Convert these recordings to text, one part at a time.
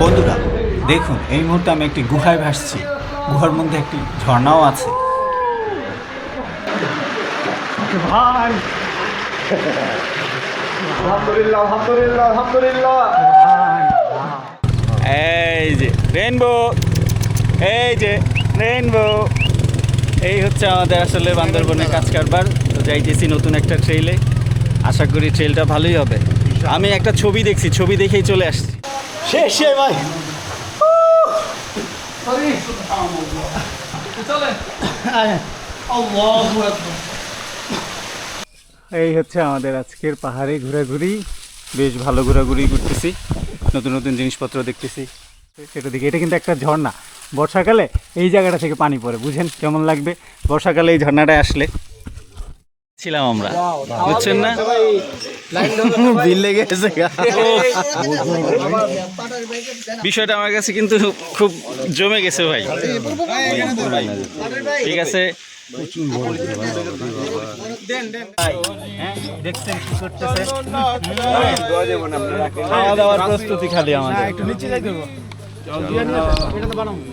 বন্ধুরা দেখুন এই মুহূর্তে আমি একটি গুহায় ভাসছি। গুহার মধ্যে একটি ঝর্ণাও আছে। ভাই। আলহামদুলিল্লাহ আলহামদুলিল্লাহ আলহামদুলিল্লাহ। এই যে রেনবো এই যে রেনবো এই হচ্ছে আমাদের আসলে বান্দরবনে কাজ কারবার। তো যাইতেছি নতুন একটা ট্রেইলে আশা করি ট্রেলটা ভালোই হবে। আমি একটা ছবি দেখছি ছবি দেখেই চলে আসছি। এই হচ্ছে আমাদের আজকের পাহাড়ে ঘোরাঘুরি। বেশ ভালো ঘোরাঘুরি করতেছি। নতুন নতুন জিনিসপত্র দেখতেছি। সেটা দিকে এটা কিন্তু একটা ঝর্ণা। বর্ষাকালে এই জায়গাটা থেকে পানি পড়ে, বুঝেন? কেমন লাগবে? বর্ষাকালে এই ঝর্ণাটায় আসলে। ছিলাম আমরা। বুঝছেন না? বিল লেগে গেছে বিষয়টা আমার কাছে কিন্তু খুব জমে গেছে ভাই। ঠিক আছে। দেখছেন কি করতেছে খাওয়া দাওয়ার প্রস্তুতি খালি আমাদের।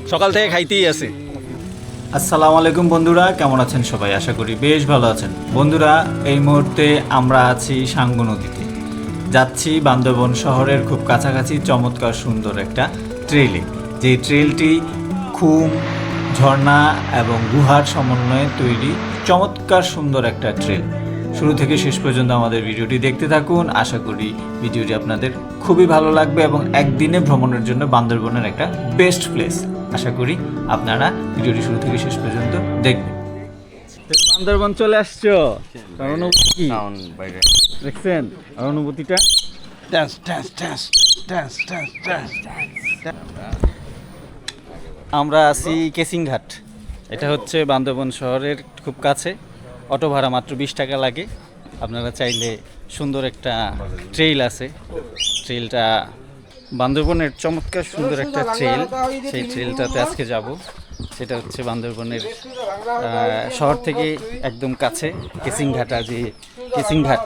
সকাল থেকে খাইতেই আছে। আসসালামু আলাইকুম বন্ধুরা, কেমন আছেন সবাই? আশা করি বেশ ভালো আছেন। বন্ধুরা, এই মুহূর্তে আমরা আছি সাঙ্গু নদীতে। যাচ্ছি বান্দরবন শহরের খুব কাছাকাছি চমৎকার সুন্দর একটা ট্রেলে যে ট্রেলটি খুম ঝর্ণা এবং গুহার সমন্বয়ে তৈরি চমৎকার সুন্দর একটা ট্রেল শুরু থেকে শেষ পর্যন্ত আমাদের ভিডিওটি দেখতে থাকুন। আশা করি ভিডিওটি আপনাদের খুবই ভালো লাগবে এবং একদিনে ভ্রমণের জন্য বান্দরবনের একটা বেস্ট প্লেস আশা করি আপনারা ভিডিওটি শুরু থেকে শেষ পর্যন্ত দেখবেন। বান্দরবন চলে আসছো? অনুভূতি দেখছেন? আর অনুভূতিটা? আমরা আছি কেসিংঘাট। এটা হচ্ছে বান্দরবন শহরের খুব কাছে। অটো ভাড়া মাত্র বিশ টাকা লাগে। আপনারা চাইলে সুন্দর একটা ট্রেইল আছে। ট্রেইলটা বান্দরবনের চমৎকার সুন্দর একটা ট্রেল সেই ট্রেলটাতে আজকে যাব। সেটা হচ্ছে বান্দরবনের শহর থেকে একদম কাছে কেসিংঘাটা যে কেসিংঘাট।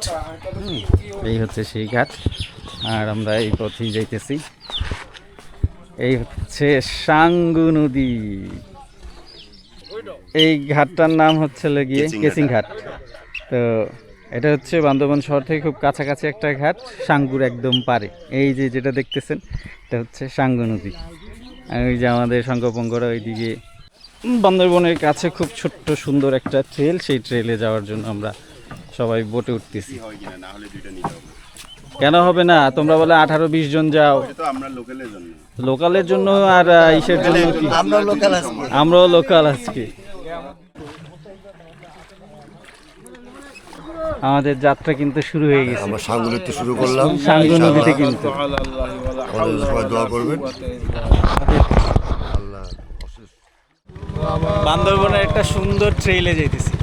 এই হচ্ছে সেই ঘাট। আর আমরা এই পথেই যাইতেছি। এই হচ্ছে সাঙ্গু নদী। এই ঘাটটার নাম হচ্ছে গিয়ে কেসিং ঘাট তো এটা হচ্ছে বান্দরবান শহর থেকে খুব কাছাকাছি একটা ঘাট সাঙ্গুর একদম পারে। এই যে যেটা দেখতেছেন এটা হচ্ছে সাঙ্গু নদী। আর ওই যে আমাদের সঙ্গপঙ্গরা ওইদিকে। বান্দরবনের কাছে খুব ছোট্ট সুন্দর একটা ট্রেল সেই ট্রেলে যাওয়ার জন্য আমরা সবাই বোটে উঠতেছি। কেন হবে না? তোমরা বলে আঠারো বিশ জন যাও। লোকালের জন্য আর ইসের জন্য কি? আমরাও লোকাল আজকে। আমাদের যাত্রা কিন্তু শুরু হয়ে গেছে। আমরা সাঙ্গুলিতে শুরু করলাম। সাঙ্গু নদীতে কিন্তু। আমাদের সবাই দোয়া করবেন। বান্দরবনের একটা সুন্দর ট্রেইলে যাইতেছি।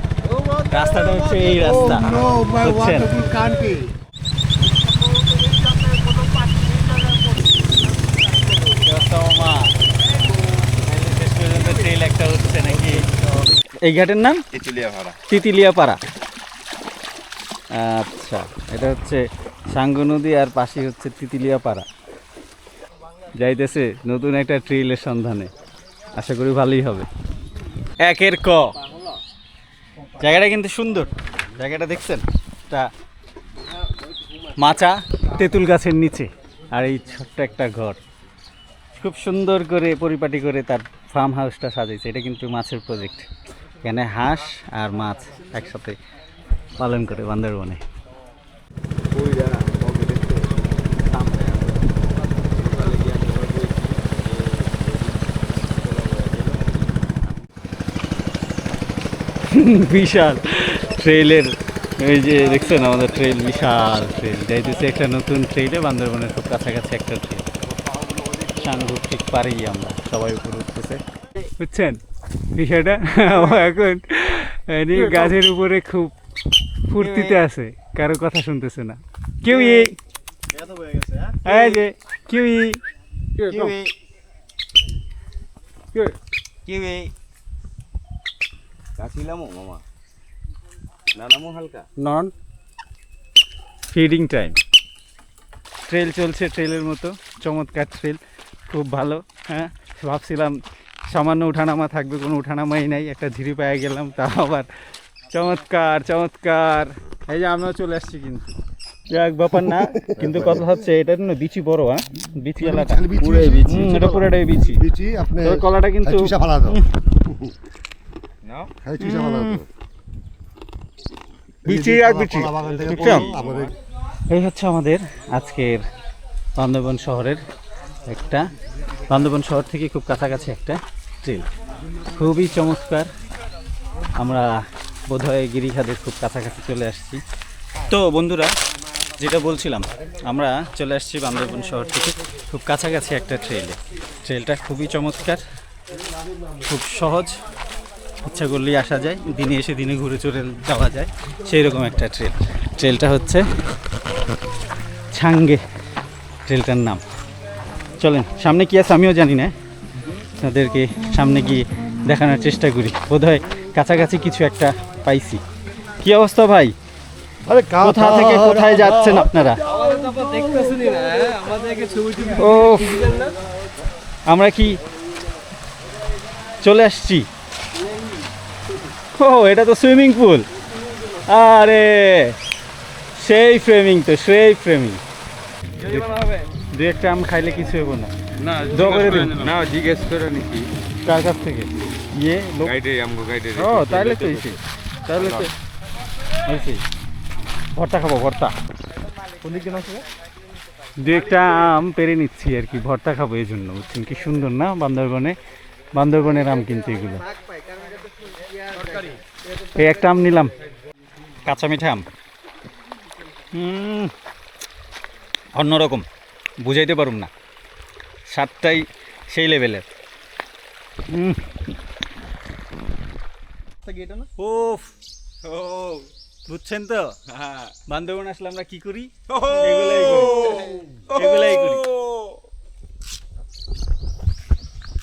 রাস্তাটা হচ্ছে এই রাস্তা। বুঝছেন? এই ঘাটের নাম? তিতিলিয়া পাড়া আচ্ছা এটা হচ্ছে সাঙ্গু নদী আর পাশে হচ্ছে তিতিলিয়া পাড়া যাইতেছে নতুন একটা ট্রেইলের সন্ধানে। আশা করি ভালোই হবে। একের ক। জায়গাটা কিন্তু সুন্দর। জায়গাটা দেখছেন? এটা মাচা তেঁতুল গাছের নিচে। আর এই ছোট্ট একটা ঘর। খুব সুন্দর করে পরিপাটি করে তার ফার্ম হাউসটা সাজাইছে। এটা কিন্তু মাছের প্রজেক্ট এখানে হাঁস আর মাছ একসাথে পালন করে বান্দরবনে। বিশাল ট্রেলের এই যে দেখছেন আমাদের ট্রেল বিশাল ট্রেল যাইতেছে একটা নতুন ট্রেলে বান্দরবনের খুব কাছাকাছি একটা ট্রেল ঠিক পারেই আমরা, সবাই উপরে উঠতেছে। বুঝছেন বিষয়টা? এখন গাছের উপরে খুব ফুর্তিতে আছে কারও কথা শুনতেছে না। কেউ এই এই যে কেউ কেউ নন। ফিডিং টাইম ট্রেল চলছে ট্রেলের মতো। চমৎকার ট্রেল খুব ভালো হ্যাঁ? ভাবছিলাম সামান্য উঠানামা থাকবে কোনো উঠানামাই নাই। একটা ঝিরি পায়ে গেলাম তা আবার চমৎকার চমৎকার। এই যে আমিও চলে আসছি কিন্তু। যাক ব্যাপার না কিন্তু কথা হচ্ছে এটা না বিচি বড় হ্যাঁ? বিচি এলাকা। পুরোই বিচি। এটা পুরোটাই বিচি। বিচি আপনি কলাটা কিন্তু চুষা ফালা দাও। খালি চুষা ফালা দাও। বিচি আর বিচি। এই হচ্ছে আমাদের আজকের বান্দরবন শহরের একটা বান্দরবন শহর থেকে খুব কাছাকাছি একটা ট্রেল খুবই চমৎকার। আমরা বোধহয় গিরিখাদের খুব কাছাকাছি চলে আসছি। তো বন্ধুরা, যেটা বলছিলাম, আমরা চলে আসছি বান্দরবন শহর থেকে খুব কাছাকাছি একটা ট্রেলে ট্রেলটা খুবই চমৎকার, খুব সহজ, ইচ্ছা করলেই আসা যায়, দিনে এসে দিনে ঘুরে চলে যাওয়া যায় সেই রকম একটা ট্রেল ট্রেলটা হচ্ছে ছাঙ্গে ট্রেলটার নাম। চলেন, সামনে কি আছে আমিও জানি না। তাদেরকে সামনে গিয়ে দেখানোর চেষ্টা করি। বোধহয় কাছাকাছি কিছু একটা পাইছি। কি অবস্থা ভাই? আরে কোথা থেকে কোথায় যাচ্ছেন আপনারা? ও আমরা কি চলে আসছি? ও এটা তো সুইমিং পুল। আরে সেই ফ্রেমিং তো সেই ফ্রেমিং দু একটা আম খাইলে কিছু হব না। না জিজ্ঞেস করে নাকি কার কাছ থেকে? ইয়ে ও তাহলে তো হয়েছে তাহলে তো হয়েছে ভর্তা খাব ভর্তা। দু একটা আম পেরে নিচ্ছি আর কি ভর্তা খাব এই জন্য বুঝছেন? কি সুন্দর না? বান্দরবনে বান্দরবনের আম কিন্তু এগুলো। এই একটা আম নিলাম। কাঁচা মিঠা আম। হুম, অন্যরকম। বুঝাইতে পারুম না। সাতটাই সেই লেভেলের ওফ ও বুঝছেন তো? বান্দরবন আসলে আমরা কি করি? এগুলাই করি।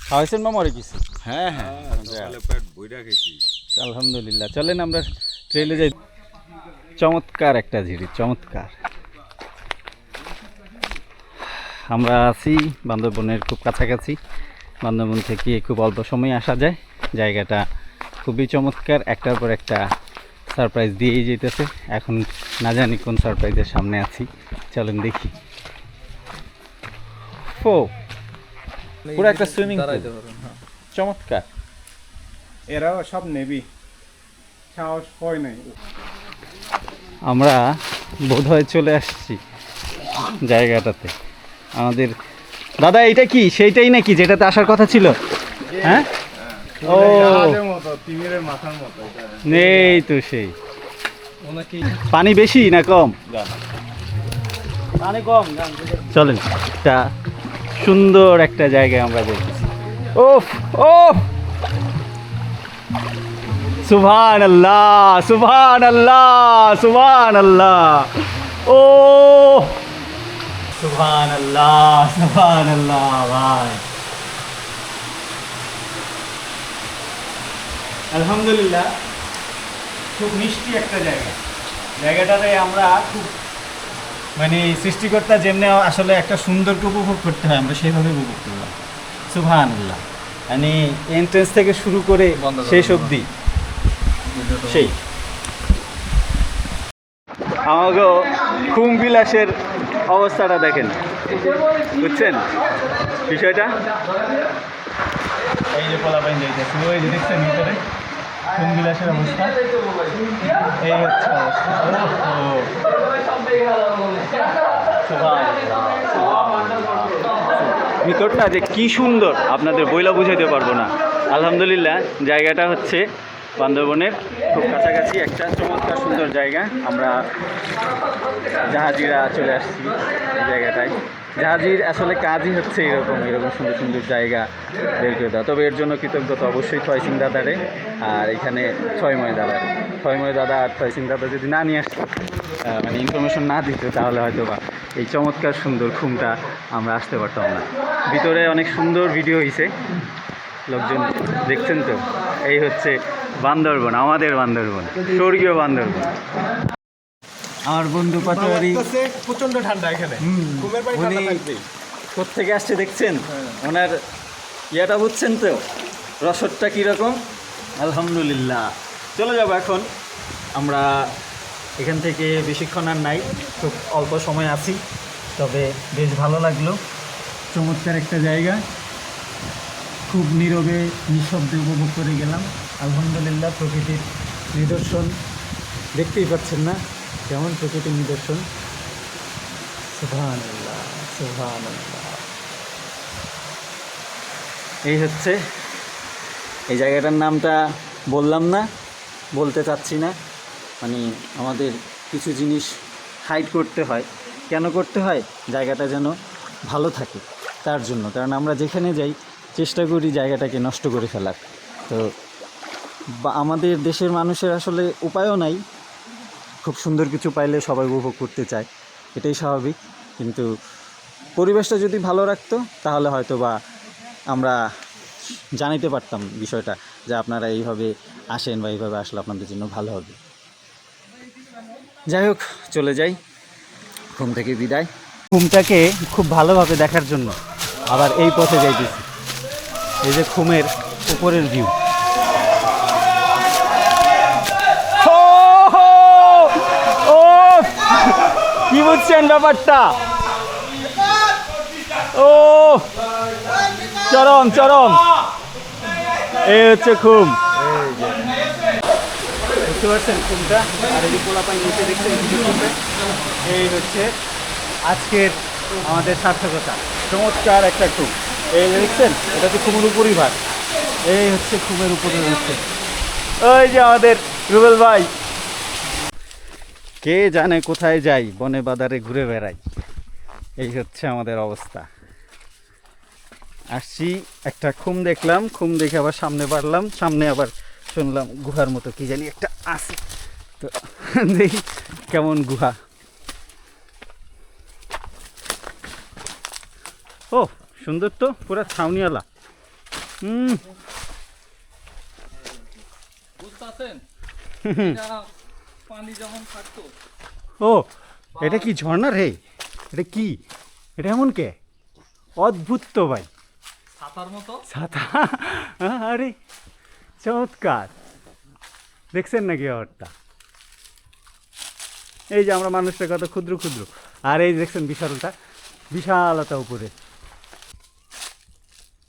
খাওয়াইছেন মামারে কিছু? হ্যাঁ হ্যাঁ। পেট বইরা খেয়েছি। আলহামদুলিল্লাহ। চলেন আমরা ট্রেলে যাই। চমৎকার একটা ঝিরি চমৎকার। আমরা আছি বান্দরবনের খুব কাছাকাছি। বান্দরবন থেকে খুব অল্প সময়ে আসা যায়। জায়গাটা খুবই চমৎকার একটার পর একটা সারপ্রাইজ দিয়েই যেতেছে। এখন না জানি কোন সারপ্রাইজের সামনে আছি। চলেন দেখি। ও পুরো একটা সুইমিং চমৎকার। এরাও সব নেবি সাহস হয় নাই। আমরা বোধহয় চলে আসছি জায়গাটাতে। আমাদের দাদা এটা কি? সেইটাই নাকি যেটাতে আসার কথা ছিল? হ্যাঁ? ও। জাহাজের তিমিরের মাথার মতো নেই তো সেই। পানি বেশি না কম? চলেন একটা সুন্দর একটা জায়গায় আমরা দেখতেছি। ওফ ও সুভান আল্লাহ সুভান আল্লাহ সুভান আল্লাহ ও সুবহান আল্লাহ সুবহান আল্লাহ ভাই। আলহামদুলিল্লাহ খুব মিষ্টি একটা জায়গা। জায়গাটাতে আমরা খুব মানে সৃষ্টিকর্তা যেমনি আসলে একটা সুন্দরকে উপভোগ করতে হয় আমরা সেইভাবে উপভোগ করলাম আল্লাহ মানে এন্ট্রেন্স থেকে শুরু করে শেষ অবধি। সেই। আমাকে খুম বিলাসের অবস্থাটা দেখেন। বুঝছেন? বিষয়টা? এই যে ওই দেখছেন ভিতরে? খুম বিলাসের অবস্থা। এই হচ্ছে অবস্থা। ওহো। সুবহানাল্লাহ, সুবহানাল্লাহ। ভিতরটা যে কি সুন্দর আপনাদের বইলা বুঝাইতে পারব না। আলহামদুলিল্লাহ জায়গাটা হচ্ছে বান্দরবনের খুব কাছাকাছি, একটা চমৎকার সুন্দর জায়গা। আমরা জাহাজিরা চলে আসছি জায়গাটায়। জাহাজির আসলে কাজই হচ্ছে এরকম এরকম সুন্দর সুন্দর জায়গা বের করে দেওয়া। তবে এর জন্য কৃতজ্ঞতা অবশ্যই থয়সিং দাদারে আর এখানে ছয়ময় দাদা। ছয়ময় দাদা আর থয়সিং দাদা যদি না নিয়ে আসতো মানে ইনফরমেশন না দিত, তাহলে হয়তো বা এই চমৎকার সুন্দর খুমটা আমরা আসতে পারতাম না। ভিতরে অনেক সুন্দর ভিডিও হয়েছে লোকজন দেখছেন তো? এই হচ্ছে বান্দরবন আমাদের বান্দরবন স্বর্গীয় বান্দরবন। আমার বন্ধু পাটোয়ারি। প্রচণ্ড ঠান্ডা এখানে। কোথেকে আসছে দেখছেন? ওনার ইয়েটা বুঝছেন তো? রসদটা কীরকম? আলহামদুলিল্লাহ। চলে যাব এখন। আমরা এখান থেকে বেশিক্ষণ আর নাই খুব অল্প সময় আছি তবে বেশ ভালো লাগল। চমৎকার একটা জায়গা। খুব নীরবে, নিঃশব্দে উপভোগ করে গেলাম। আলহামদুলিল্লাহ, প্রকৃতির নিদর্শন দেখতেই পাচ্ছেন না, কেমন প্রকৃতির নিদর্শন। এই হচ্ছে, এই জায়গাটার নামটা বললাম না, বলতে চাচ্ছি না। মানে আমাদের কিছু জিনিস হাইড করতে হয়। কেন করতে হয়? জায়গাটা যেন ভালো থাকে, তার জন্য। কারণ আমরা যেখানে যাই চেষ্টা করি জায়গাটাকে নষ্ট করে ফেলার। তো বা, আমাদের দেশের মানুষের আসলে উপায়ও নাই। খুব সুন্দর কিছু পাইলে সবাই উপভোগ করতে চায়। এটাই স্বাভাবিক। কিন্তু পরিবেশটা যদি ভালো রাখতো, তাহলে হয়তো বা আমরা জানাইতে পারতাম বিষয়টা যে আপনারা এইভাবে আসেন বা এইভাবে আসলে আপনাদের জন্য ভালো হবে। যাই হোক, চলে যাই। ঘুম থেকে বিদায়। ঘুমটাকে খুব ভালোভাবে দেখার জন্য আবার এই পথে যাইতেছি। এই যে খুমের উপরের ভিউ কি বুঝছেন ব্যাপারটা? ও, চরম চরম। এই হচ্ছে খুম পারছেন খুমটা আর এই হচ্ছে আজকের আমাদের সার্থকতা। চমৎকার একটা খুম এই দেখছেন, এটা তো খুমের উপরই ভাগ। এই হচ্ছে খুমের উপরে হচ্ছে ওই যে আমাদের রুবেল ভাই। কে জানে কোথায় যাই, বনে বাদারে ঘুরে বেড়াই। এই হচ্ছে আমাদের অবস্থা। আসছি, একটা খুম দেখলাম, খুম দেখে আবার সামনে বাড়লাম, সামনে আবার শুনলাম গুহার মতো কি জানি একটা আছে। তো দেখি কেমন গুহা। ও সুন্দর তো পুরা ছাউনিওয়ালা। হুম। ও এটা কি ঝর্ণা রে? এটা কি? এটা এমন কে? অদ্ভুত তো ভাই। ছাতা? আরে চমৎকার। দেখছেন নাকি ব্যাপারটা এই যে আমরা মানুষটা কত ক্ষুদ্র ক্ষুদ্র। আর এই দেখছেন বিশালতা বিশালতা উপরে।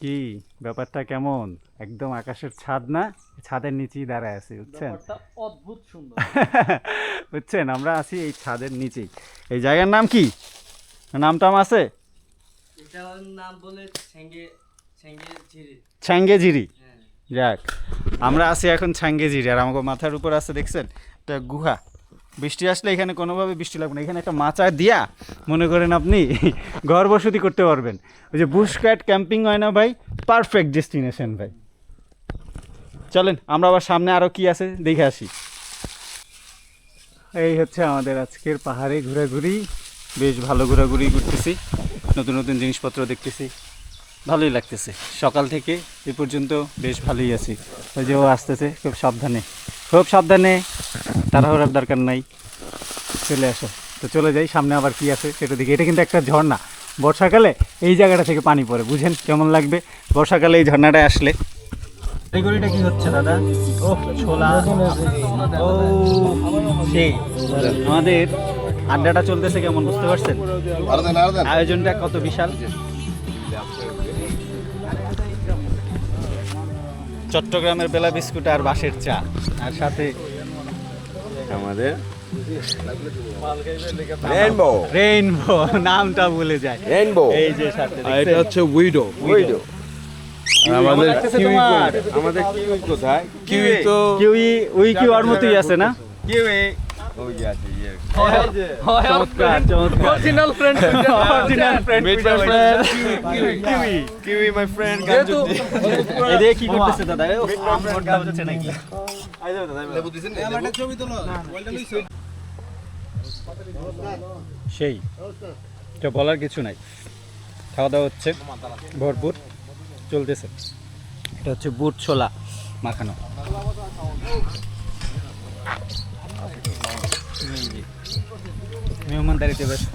কি? ব্যাপারটা কেমন? একদম আকাশের ছাদ না? ছাদের নিচেই দাঁড়ায় আছি বুঝছেন? অদ্ভুত সুন্দর। বুঝছেন? আমরা আছি এই ছাদের নিচেই। এই জায়গার নাম কি? নাম টাম আছে? এটার নাম বলে ছেঙ্গে ছেঙ্গে ঝিরি। ছাঙ্গেঝিরি যাক আমরা আছি এখন ছাঙ্গেঝিরি আর আমাকে মাথার উপর আছে দেখছেন? একটা গুহা। বৃষ্টি আসলে এখানে কোনোভাবে বৃষ্টি লাগবে না। এখানে একটা মাচা দিয়া মনে করেন আপনি ঘর বসতি করতে পারবেন। ওই যে বুশ ক্যাট ক্যাম্পিং হয় না ভাই? পারফেক্ট ডেস্টিনেশন ভাই। চলেন, আমরা আবার সামনে আরও কি আছে দেখে আসি। এই হচ্ছে আমাদের আজকের পাহাড়ে ঘোরাঘুরি। বেশ ভালো ঘোরাঘুরি করতেছি। নতুন নতুন জিনিসপত্র দেখতেছি। ভালোই লাগতেছে। সকাল থেকে এ পর্যন্ত বেশ ভালোই আছি। ওই যে ও আসতেছে, খুব সাবধানে। খুব সাবধানে। তাড়াহুড়ার দরকার নাই। চলে আসো। তো চলে যাই সামনে আবার কি আছে সেটা দিকে এটা কিন্তু একটা ঝর্ণা। বর্ষাকালে এই জায়গাটা থেকে পানি পড়ে বুঝেন কেমন লাগবে? বর্ষাকালে এই ঝর্ণাটায় আসলে। কি হচ্ছে দাদা? ও ছোলা। ও সেই। আমাদের আড্ডাটা চলতেছে কেমন বুঝতে পারছেন? আয়োজনটা কত বিশাল। চট্টগ্রামের বেলা বিস্কুট আর বাঁশের চা। আর সাথে আমাদের। রেইনবো রেইনবো নামটা ভুলে যায়। রেইনবো এই যে সাথে এটা হচ্ছে উইডো উইডো আমাদের কিউই আমাদের কিউই কোথায়? কিউই তো কিউই উই কিউ আর মতোই আছে না? কিউই সেই এটা বলার কিছু নাই। খাওয়া দাওয়া হচ্ছে ভরপুর চলতেছে। এটা হচ্ছে বুট ছোলা মাখানো। म्हणजे मी म्हणता येते बस.